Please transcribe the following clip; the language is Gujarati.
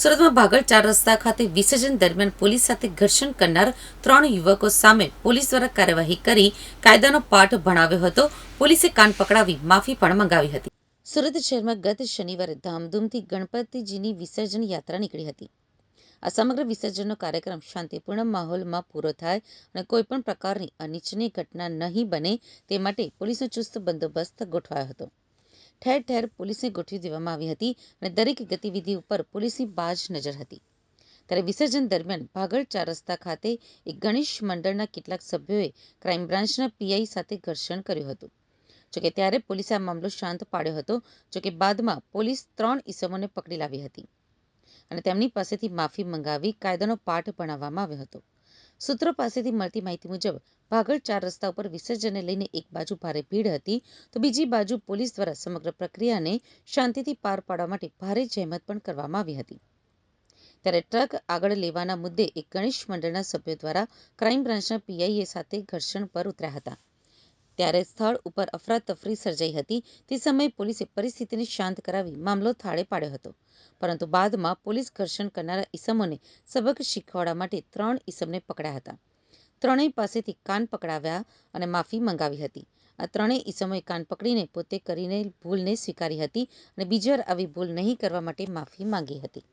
સુરતમાં ભાગળ ચાર રસ્તા ખાતે વિસર્જન દરમિયાન પોલીસ સાથે ઘર્ષણ કરનાર ત્રણ યુવકો સામે પોલીસ દ્વારા કાર્યવાહી કરી કાયદાનો પાઠ ભણાવ્યો હતો. પોલીસે કાન પકડાવી માફી પણ મંગાવી હતી. સુરત શહેરમાં ગત શનિવારે ધામધૂમથી ગણપતિજીની વિસર્જન યાત્રા નીકળી હતી. આ સમગ્ર વિસર્જનનો કાર્યક્રમ શાંતિપૂર્ણ માહોલમાં પૂરો થાય અને કોઈપણ પ્રકારની અનિચ્છનીય ઘટના નહીં બને તે માટે પોલીસનો ચુસ્ત બંદોબસ્ત ગોઠવાયો હતો. ઠેર ઠેર પોલીસને ગોઠવી દેવામાં આવી હતી અને દરેક ગતિવિધિ ઉપર પોલીસની બાજ નજર હતી. ત્યારે વિસર્જન દરમિયાન ભાગળ ચાર રસ્તા ખાતે એક ગણેશ મંડળના કેટલાક સભ્યોએ ક્રાઇમ બ્રાન્ચના પીઆઈ સાથે ઘર્ષણ કર્યું હતું. જોકે ત્યારે પોલીસે આ મામલો શાંત પાડ્યો હતો, જોકે બાદમાં પોલીસ ત્રણ ઈસમોને પકડી લાવી હતી અને તેમની પાસેથી માફી મંગાવી કાયદાનો પાઠ ભણાવવામાં આવ્યો હતો. સૂત્રો પાસેથી મળતી માહિતી મુજબ, ભાગળ ચાર રસ્તા ઉપર વિસર્જનને લઈને એક બાજુ ભારે ભીડ હતી તો બીજી બાજુ પોલીસ દ્વારા સમગ્ર પ્રક્રિયાને શાંતિથી પાર પાડવા માટે ભારે જહેમત પણ કરવામાં આવી હતી. ત્યારે ટ્રક આગળ લેવાના મુદ્દે એક ગણેશ મંડળના સભ્યો દ્વારા ક્રાઇમ બ્રાન્ચના પીઆઈએ સાથે ઘર્ષણ પર ઉતર્યા હતા. ત્યારે સ્થળ ઉપર અફરાતફરી સર્જાઈ હતી. તે સમયે પોલીસે પરિસ્થિતિને શાંત કરાવી મામલો થાળે પાડ્યો હતો. પરંતુ બાદમાં પોલીસ ઘર્ષણ કરનારા ઈસમોને સબક શીખવાડવા માટે ત્રણ ઈસમને પકડ્યા હતા. ત્રણેય પાસેથી કાન પકડાવ્યા અને માફી મંગાવી હતી. આ ત્રણેય ઈસમોએ કાન પકડીને પોતે કરીને ભૂલને સ્વીકારી હતી અને બીજી વાર આવી ભૂલ નહીં કરવા માટે માફી માંગી હતી.